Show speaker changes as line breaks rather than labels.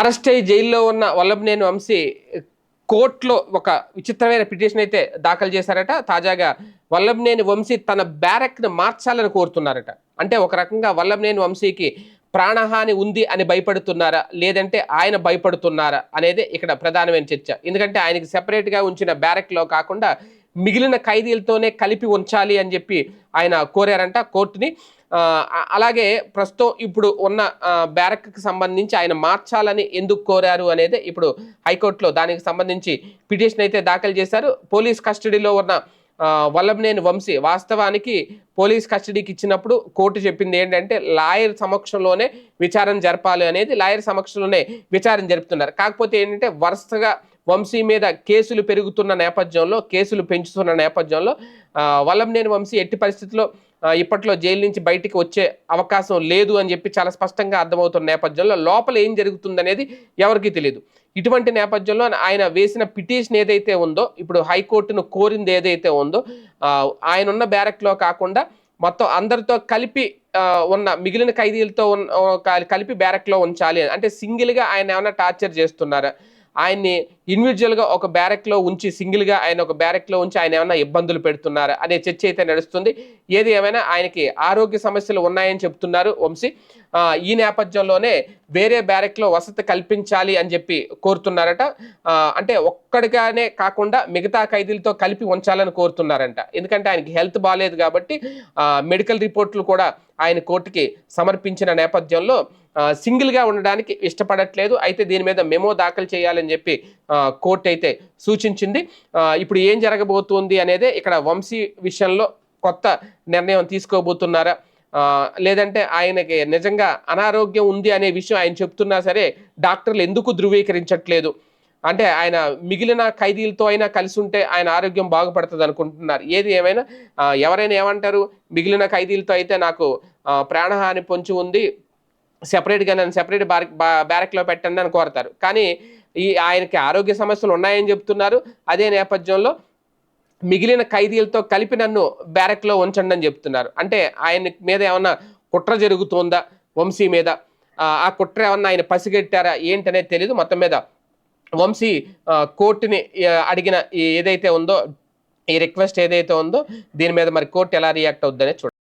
Arrest అయ్యి జైల్లో ఉన్న వల్లభనేని వంశీ కోర్టులో ఒక విచిత్రమైన పిటిషన్ అయితే దాఖలు చేశారట. తాజాగా వల్లభనేని వంశీ తన బ్యారెక్ను మార్చాలని కోరుతున్నారట. అంటే ఒక రకంగా వల్లభనేని వంశీకి ప్రాణహాని ఉంది అని భయపడుతున్నారా లేదంటే ఆయన భయపడుతున్నారా అనేది ఇక్కడ ప్రధానమైన చర్చ. ఎందుకంటే ఆయనకి సెపరేట్గా ఉంచిన బ్యారెక్లో కాకుండా మిగిలిన ఖైదీలతోనే కలిపి ఉంచాలి అని చెప్పి ఆయన కోరారంట కోర్టుని. అలాగే ప్రస్తుతం ఇప్పుడు ఉన్న బ్యారక్కి సంబంధించి ఆయన మార్చాలని ఎందుకు కోరారు అనేది ఇప్పుడు హైకోర్టులో దానికి సంబంధించి పిటిషన్ అయితే దాఖలు చేశారు. పోలీస్ కస్టడీలో ఉన్న వల్లభనేని వంశీ వాస్తవానికి పోలీస్ కస్టడీకి ఇచ్చినప్పుడు కోర్టు చెప్పింది ఏంటంటే లాయర్ సమక్షంలోనే విచారణ జరపాలి అనేది లాయర్ సమక్షంలోనే విచారణ జరుపుతున్నారు. కాకపోతే ఏంటంటే వరుసగా వంశీ మీద కేసులు పెరుగుతున్న నేపథ్యంలో కేసులు పెంచుతున్న నేపథ్యంలో ఆ, వంశీ ఎట్టి పరిస్థితుల్లో ఇప్పట్లో జైలు నుంచి బయటికి వచ్చే అవకాశం లేదు అని చెప్పి చాలా స్పష్టంగా అర్థమవుతున్న నేపథ్యంలో లోపల ఏం జరుగుతుందనేది ఎవరికీ తెలియదు ఇటువంటి నేపథ్యంలో ఆయన వేసిన పిటిషన్ ఏదైతే ఉందో ఇప్పుడు హైకోర్టును కోరింది ఏదైతే ఉందో ఆయన ఉన్న బ్యారక్లో కాకుండా మొత్తం అందరితో కలిపి ఉన్న మిగిలిన ఖైదీలతో ఉన్న కలిపి బ్యారక్లో ఉంచాలి అని. అంటే సింగిల్గా ఆయన ఏమైనా టార్చర్ చేస్తున్నారా ఆయన్ని ఇండివిజువల్గా ఒక బ్యారెక్లో ఉంచి సింగిల్గా ఆయన ఒక బ్యారెక్లో ఉంచి ఆయన ఏమైనా ఇబ్బందులు పెడుతున్నారా అనే చర్చ అయితే నడుస్తుంది. ఏది ఏమైనా ఆయనకి ఆరోగ్య సమస్యలు ఉన్నాయని చెప్తున్నారు వంశీ. ఈ నేపథ్యంలోనే వేరే బ్యారెక్లో వసతి కల్పించాలి అని చెప్పి కోరుతున్నారట. అంటే ఒక్కడిగానే కాకుండా మిగతా ఖైదీలతో కలిపి ఉంచాలని కోరుతున్నారంట. ఎందుకంటే ఆయనకి హెల్త్ బాగాలేదు కాబట్టి మెడికల్ రిపోర్ట్లు కూడా ఆయన కోర్టుకి సమర్పించిన నేపథ్యంలో సింగిల్గా ఉండడానికి ఇష్టపడట్లేదు. అయితే దీని మీద మెమో దాఖలు చేయాలని చెప్పి కోర్టు అయితే సూచించింది. ఇప్పుడు ఏం జరగబోతుంది అనేది ఇక్కడ వంశీ విషయంలో కొత్త నిర్ణయం తీసుకోబోతున్నారా? లేదంటే ఆయనకి నిజంగా అనారోగ్యం ఉంది అనే విషయం ఆయన చెప్తున్నా సరే డాక్టర్లు ఎందుకు ధృవీకరించట్లేదు? అంటే ఆయన మిగిలిన ఖైదీలతో అయినా కలిసి ఉంటే ఆయన ఆరోగ్యం బాగుపడుతుంది అనుకుంటున్నారు. ఏది ఏమైనా? ఎవరైనా ఏమంటారు? మిగిలిన ఖైదీలతో అయితే నాకు ప్రాణహాని పొంచి ఉంది. సెపరేట్గా నన్ను సెపరేట్ బ్యారక్ బ్యారక్లో పెట్టండి అని కోరతారు. కానీ ఈ ఆయనకి ఆరోగ్య సమస్యలు ఉన్నాయని చెప్తున్నారు. అదే నేపథ్యంలో మిగిలిన ఖైదీలతో కలిపి నన్ను బ్యారెక్లో ఉంచండి అని చెప్తున్నారు. అంటే ఆయన మీద ఏమన్నా కుట్ర జరుగుతుందా? వంశీ మీద? ఆ, కుట్ర ఏమన్నా ఆయన పసిగట్టారా? ఏంటనేది తెలియదు మొత్తం మీద వంశీ కోర్టుని అడిగిన ఏదైతే ఉందో ఈ రిక్వెస్ట్ ఏదైతే ఉందో దీని మీద మరి కోర్టు ఎలా రియాక్ట్ అవుద్దనే చూడాలి